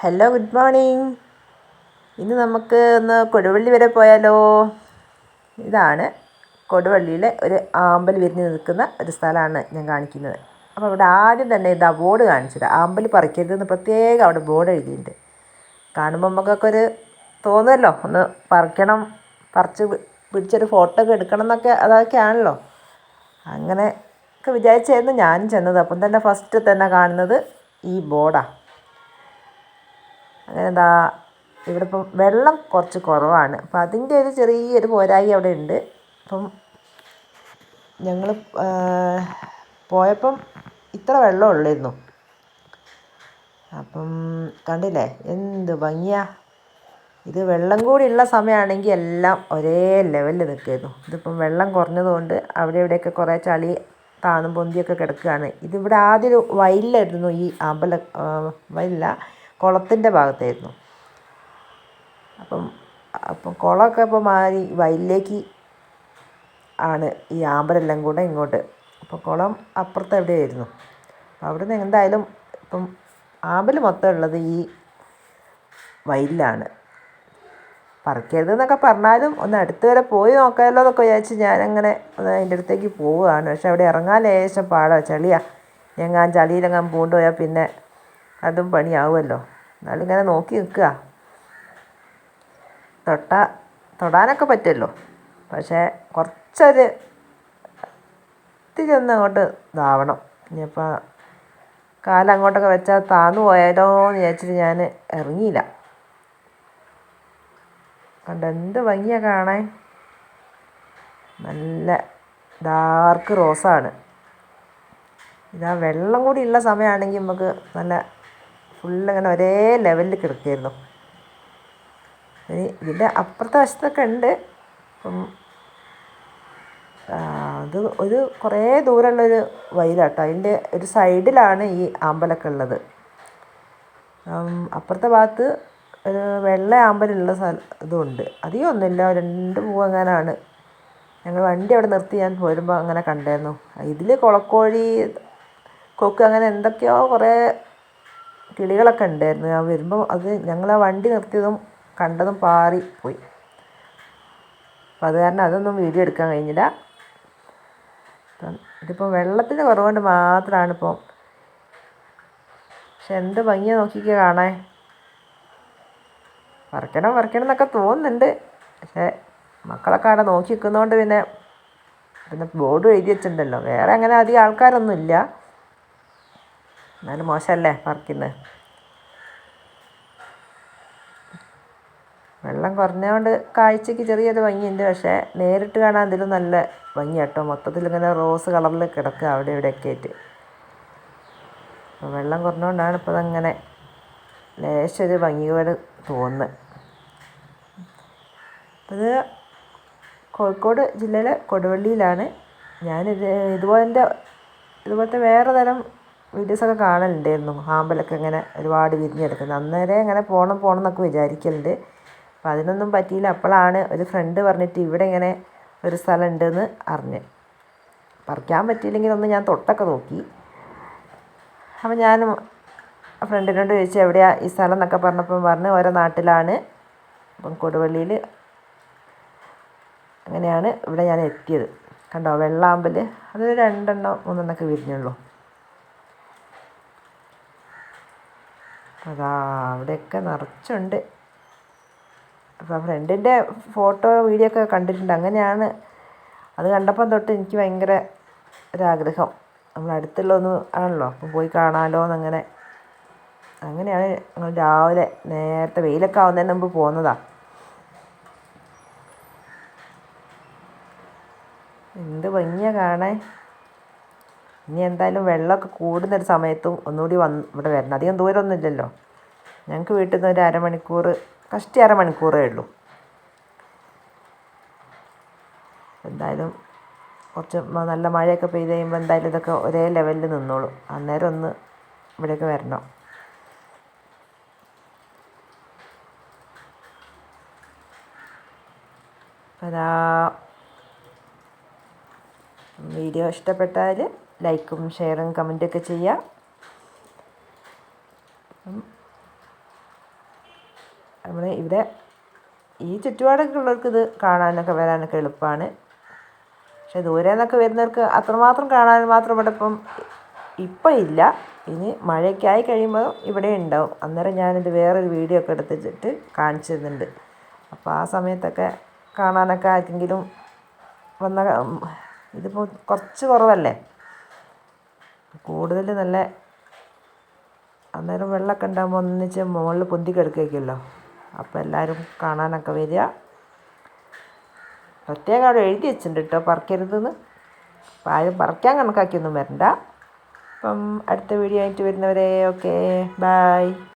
Hello good morning ഇന്ന് നമുക്ക് ഒന്ന് കൊടുവള്ളി വരെ പോയാലോ? ഇതാണ് കൊടുവള്ളിയിലെ ഒരു ആമ്പൽ വിരിഞ്ഞ് നിൽക്കുന്ന ഒരു സ്ഥലമാണ് ഞാൻ കാണിക്കുന്നത്. അപ്പോൾ അവിടെ ആദ്യം തന്നെ ഇതാ ബോർഡ് കാണിച്ചിട്ട് ആമ്പൽ പറിക്കരുതെന്ന് പ്രത്യേകം അവിടെ ബോർഡ് എഴുതിയിട്ടുണ്ട്. കാണുമ്പോൾ നമുക്കൊക്കെ ഒരു തോന്നുമല്ലോ ഒന്ന് പറിക്കണം പറിച്ച് പിടിച്ചൊരു ഫോട്ടോ ഒക്കെ എടുക്കണം എന്നൊക്കെ അതൊക്കെയാണല്ലോ. അങ്ങനെ ഒക്കെ വിചാരിച്ചായിരുന്നു ഞാനും ചെന്നത്. അപ്പം തന്നെ ഫസ്റ്റ് തന്നെ കാണുന്നത് ഈ ബോർഡാണ് അങ്ങനെ എന്താ ഇവിടെ ഇപ്പം വെള്ളം കുറച്ച് കുറവാണ്. അപ്പം അതിന്റെ ഒരു ചെറിയൊരു പോരായി അവിടെ ഉണ്ട്. അപ്പം ഞങ്ങൾ പോയപ്പം ഇത്ര വെള്ളം ഉള്ളായിരുന്നു. അപ്പം കണ്ടില്ലേ എന്ത് ഭംഗിയാ. ഇത് വെള്ളം കൂടി ഉള്ള സമയമാണെങ്കിൽ എല്ലാം ഒരേ ലെവലിൽ നിൽക്കുമായിരുന്നു ഇതിപ്പം വെള്ളം കുറഞ്ഞതുകൊണ്ട് അവിടെ ഇവിടെയൊക്കെ കുറേ ചളി താന്നും പൊന്തിയൊക്കെ കിടക്കുകയാണ്. ഇതിവിടെ ആദ്യം വയലിലായിരുന്നു ഈ അമ്പല വയലില്ല കുളത്തിന്റെ ഭാഗത്തായിരുന്നു. അപ്പം അപ്പം കുളമൊക്കെ ഇപ്പം മാറി വയലിലേക്ക് ആണ് ഈ ആമ്പലെല്ലാം കൂടെ ഇങ്ങോട്ട്. അപ്പോൾ കുളം അപ്പുറത്ത് എവിടെയായിരുന്നു? അപ്പം നിന്ന് എന്തായാലും ഇപ്പം ആമ്പൽ മൊത്തം ഉള്ളത് ഈ വയലിലാണ്. പറിക്കരുത് എന്നൊക്കെ പറഞ്ഞാലും ഒന്ന് അടുത്ത് വരെ പോയി നോക്കാമല്ലോ എന്നൊക്കെ വിചാരിച്ച് ഞാനങ്ങനെ അതിന്റെ അടുത്തേക്ക് പോവുകയാണ്. പക്ഷെ അവിടെ ഇറങ്ങാൻ ലേശം പാടാണ് ചളിയാണ് എങ്ങാൻ ചളിയിലെങ്ങാൻ പൂണ്ടുപോയാൽ പിന്നെ അതും പണിയാവുമല്ലോ. എന്നാലും ഇങ്ങനെ നോക്കി നിൽക്കുക. തൊട്ട തൊടാനൊക്കെ പറ്റുമല്ലോ. പക്ഷേ കുറച്ചൊരു ഇത്തിരി ഒന്ന് അങ്ങോട്ട് ഇതാവണം. ഇനിയിപ്പോൾ കാലം അങ്ങോട്ടൊക്കെ വെച്ചാൽ താന്നു പോയാലോ എന്ന് വിചാരിച്ചിട്ട് ഞാൻ ഇറങ്ങിയില്ല. കണ്ട എന്ത് ഭംഗിയാണ് കാണാൻ. നല്ല ഡാർക്ക് റോസാണ്. ഇതാ വെള്ളം കൂടി ഉള്ള സമയമാണെങ്കിൽ നമുക്ക് നല്ല ഫുള്ളിങ്ങനെ ഒരേ ലെവലിൽ കിടക്കുകയായിരുന്നു ഇനി ഇതിന്റെ അപ്പുറത്തെ വശത്തൊക്കെ ഉണ്ട്. അപ്പം അത് ഒരു കുറേ ദൂരമുള്ളൊരു വയലാട്ടോ അതിന്റെ ഒരു സൈഡിലാണ് ഈ ആമ്പലൊക്കെ ഉള്ളത്. അപ്പുറത്തെ ഭാഗത്ത് ഒരു വെള്ള ആമ്പലുള്ള സ്ഥലം ഇതുണ്ട്. അധികം ഒന്നുമില്ല. രണ്ട് പൂവങ്ങാനാണ് ഞങ്ങൾ വണ്ടി അവിടെ നിർത്തി. ഞാൻ പോരുമ്പോൾ അങ്ങനെ കണ്ടായിരുന്നു. ഇതിൽ കുളക്കോഴി കൊക്ക് അങ്ങനെ എന്തൊക്കെയോ കുറേ കിളികളൊക്കെ ഉണ്ടായിരുന്നു. ഞാൻ വരുമ്പോൾ അത് ഞങ്ങൾ ആ വണ്ടി നിർത്തിയതും കണ്ടതും പാറി പോയി. അപ്പം അത് കാരണം അതൊന്നും വീഡിയോ എടുക്കാൻ കഴിഞ്ഞില്ല. ഇതിപ്പോൾ വെള്ളത്തിന്റെ കുറവുകൊണ്ട് മാത്രമാണ് ഇപ്പോൾ പക്ഷെ എന്ത് ഭംഗിയാണ് നോക്കിക്കുക കാണാൻ. വറക്കണം വറക്കണം എന്നൊക്കെ തോന്നുന്നുണ്ട്. പക്ഷേ മക്കളൊക്കെ അവിടെ നോക്കി നിൽക്കുന്നതുകൊണ്ട് പിന്നെ പിന്നെ ബോർഡ് എഴുതി വെച്ചിട്ടുണ്ടല്ലോ. വേറെ അങ്ങനെ അധികം ആൾക്കാരൊന്നും ഇല്ല എന്നാലും മോശമല്ലേ പറിക്കുന്നത് വെള്ളം കുറഞ്ഞതുകൊണ്ട് കാഴ്ചയ്ക്ക് ചെറിയൊരു ഭംഗിയുണ്ട് പക്ഷേ നേരിട്ട് കാണാൻ ഇതിലും നല്ല ഭംഗി കേട്ടോ. മൊത്തത്തിൽ ഇങ്ങനെ റോസ് കളറിൽ കിടക്കുക അവിടെ ഇവിടെയൊക്കെ ആയിട്ട്. വെള്ളം കുറഞ്ഞുകൊണ്ടാണ് ഇപ്പോൾ അതങ്ങനെ ലേശൊരു ഭംഗിയോട് തോന്നുന്നത് ഇത് കോഴിക്കോട് ജില്ലയിലെ കൊടുവള്ളിയിലാണ്. ഞാനിത് ഇതുപോലത്തെ ഇതുപോലത്തെ വേറെ തരം വീഡിയോസൊക്കെ കാണലുണ്ടായിരുന്നു. ആമ്പലൊക്കെ ഇങ്ങനെ ഒരുപാട് വിരിഞ്ഞെടുക്കുന്നത്. അന്നേരം ഇങ്ങനെ പോകണം പോകണം എന്നൊക്കെ വിചാരിക്കലുണ്ട്. അപ്പോൾ അതിനൊന്നും പറ്റിയില്ല. അപ്പോഴാണ് ഒരു ഫ്രണ്ട് പറഞ്ഞിട്ട് ഇവിടെ ഇങ്ങനെ ഒരു സ്ഥലം ഉണ്ടെന്ന് അറിഞ്ഞ്. പറിക്കാൻ പറ്റിയില്ലെങ്കിൽ ഒന്ന് ഞാൻ തൊട്ടൊക്കെ നോക്കി. അപ്പം ഞാൻ ഫ്രണ്ടിനോട് ചോദിച്ചു എവിടെയാണ് ഈ സ്ഥലം എന്നൊക്കെ പറഞ്ഞപ്പം പറഞ്ഞ് ഓരോ നാട്ടിലാണ്. അപ്പം കൊടുവള്ളിയിൽ അങ്ങനെയാണ് ഇവിടെ ഞാൻ എത്തിയത്. കണ്ടോ വെള്ളാമ്പൽ അത് രണ്ടെണ്ണം മൂന്നെണ്ണമൊക്കെ വിരിഞ്ഞുള്ളൂ. അതാ അവിടെയൊക്കെ നിറച്ചുണ്ട്. അപ്പോൾ ഫ്രണ്ടിന്റെ ഫോട്ടോ വീഡിയോ ഒക്കെ കണ്ടിട്ടുണ്ട്. അങ്ങനെയാണ്. അത് കണ്ടപ്പം തൊട്ട് എനിക്ക് ഭയങ്കര ഒരാഗ്രഹം. നമ്മൾ അടുത്തുള്ളൊന്ന് ആണല്ലോ. അപ്പം പോയി കാണാമല്ലോ എന്നങ്ങനെ അങ്ങനെയാണ് ഞങ്ങൾ രാവിലെ നേരത്തെ വെയിലൊക്കെ ആവുന്നതിന് മുമ്പ് പോകുന്നതാണ് എന്ത് ഭംഗിയാണ് കാണാൻ. ഇനി എന്തായാലും വെള്ളമൊക്കെ കൂടുന്നൊരു സമയത്തും ഒന്നുകൂടി വന്ന് ഇവിടെ വരണം. അധികം ദൂരമൊന്നും ഇല്ലല്ലോ. ഞങ്ങൾക്ക് വീട്ടിൽ നിന്ന് ഒരു അരമണിക്കൂർ കഷ്ടി അരമണിക്കൂറേ ഉള്ളൂ. എന്തായാലും കുറച്ച് നല്ല മഴയൊക്കെ പെയ്ത് കഴിയുമ്പോൾ എന്തായാലും ഇതൊക്കെ ഒരേ ലെവലിൽ നിന്നോളും. അന്നേരം ഒന്ന് ഇവിടേക്ക് വരണം. അതാ. വീഡിയോ ഇഷ്ടപ്പെട്ടാൽ ലൈക്കും ഷെയറും കമന്റൊക്കെ ചെയ്യുക നമ്മൾ ഇവിടെ ഈ ചുറ്റുപാടൊക്കെ ഉള്ളവർക്ക് ഇത് കാണാനൊക്കെ വരാനൊക്കെ എളുപ്പമാണ് പക്ഷെ ദൂരെ നിന്നൊക്കെ വരുന്നവർക്ക് അത്രമാത്രം കാണാൻ മാത്രം ഇവിടെ ഇപ്പം ഇപ്പം ഇല്ല. ഇനി മഴയൊക്കെ ആയി കഴിയുമ്പോൾ ഇവിടെ ഉണ്ടാവും. അന്നേരം ഞാനിത് വേറൊരു വീഡിയോ ഒക്കെ എടുത്തിട്ട് കാണിച്ചു തരുന്നുണ്ട് അപ്പോൾ ആ സമയത്തൊക്കെ കാണാനൊക്കെ ആർക്കെങ്കിലും വന്ന ഇതിപ്പോൾ കുറച്ച് കുറവല്ലേ? കൂടുതൽ നല്ല അന്നേരം വെള്ളമൊക്കെ ഉണ്ടാകുമ്പോൾ ഒന്നിച്ച് മുകളിൽ പൊന്തി കിടക്കുകയൊക്കെയല്ലോ അപ്പോൾ എല്ലാവരും കാണാനൊക്കെ വരിക. പ്രത്യേകം അവിടെ എഴുതി വെച്ചിട്ടുണ്ട് കേട്ടോ പറിക്കരുതെന്ന്. അപ്പോൾ ആരും പറിക്കാൻ കണക്കാക്കിയൊന്നും വരണ്ട. അപ്പം അടുത്ത വീഡിയോ ആയിട്ട് വരുന്നവരെ ഓക്കെ ബായ്